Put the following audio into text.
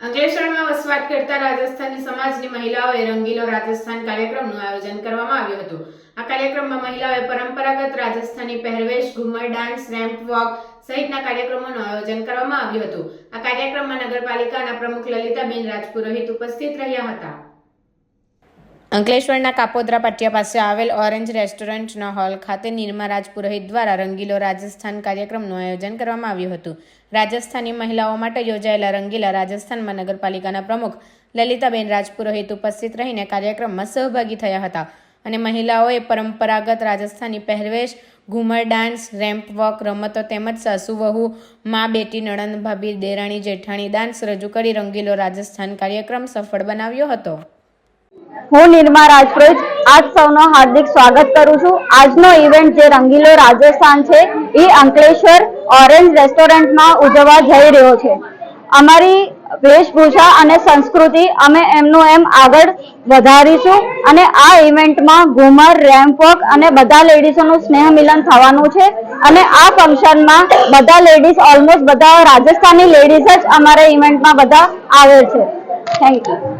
અંકલેશ્વરમાં વસવાટ કરતા રાજસ્થાની સમાજની મહિલાઓએ રંગીલો રાજસ્થાન કાર્યક્રમનું આયોજન કરવામાં આવ્યું હતું. આ કાર્યક્રમમાં મહિલાઓએ પરંપરાગત રાજસ્થાની પહેરવેશ, ઘુમર, ડાન્સ, રેમ્પ, વોક સહિતના કાર્યક્રમોનું આયોજન કરવામાં આવ્યું હતું. આ કાર્યક્રમમાં નગરપાલિકાના પ્રમુખ લલિતાબેન રાજપુરોહિત ઉપસ્થિત રહ્યા હતા. અંકલેશ્વરના કાપોદ્રા પાટિયા પાસે આવેલ ઓરેન્જ રેસ્ટોરન્ટના હોલ ખાતે નિર્મા રાજપુરોહિત દ્વારા રંગીલો રાજસ્થાન કાર્યક્રમનું આયોજન કરવામાં આવ્યું હતું. રાજસ્થાની મહિલાઓ માટે યોજાયેલા રંગીલા રાજસ્થાનમાં નગરપાલિકાના પ્રમુખ લલિતાબેન રાજપુરોહિત ઉપસ્થિત રહીને કાર્યક્રમમાં સહભાગી થયા હતા અને મહિલાઓએ પરંપરાગત રાજસ્થાની પહેરવેશ, ઘુમર ડાન્સ, રેમ્પ વોક, રમતો તેમજ સાસુ, વહુ, મા, બેટી, નણંદ, ભાભી, દેરાણી, જેઠાણી ડાન્સ રજૂ કરી રંગીલો રાજસ્થાન કાર્યક્રમ સફળ બનાવ્યો હતો. હું નિર્મા રાજપુરોહિત આપ સૌનો હાર્દિક સ્વાગત કરું છું. આજનો ઇવેન્ટ જે રંગીલો રાજસ્થાન છે, એ અંકલેશ્વર ઓરેન્જ રેસ્ટોરન્ટમાં ઉજવવા જઈ રહ્યો છે. અમારી વેશભૂષા અને સંસ્કૃતિ અમે એમનું એમ આગળ વધારીશું અને આ ઇવેન્ટમાં ઘુમર રેમ્પ વોક અને બધા લેડીઝોનું સ્નેહ મિલન થવાનું છે. અને આ ફંક્શનમાં બધા લેડીઝ ઓલમોસ્ટ બધા રાજસ્થાની લેડીઝ જ અમારા ઇવેન્ટમાં બધા આવે છે. Thank you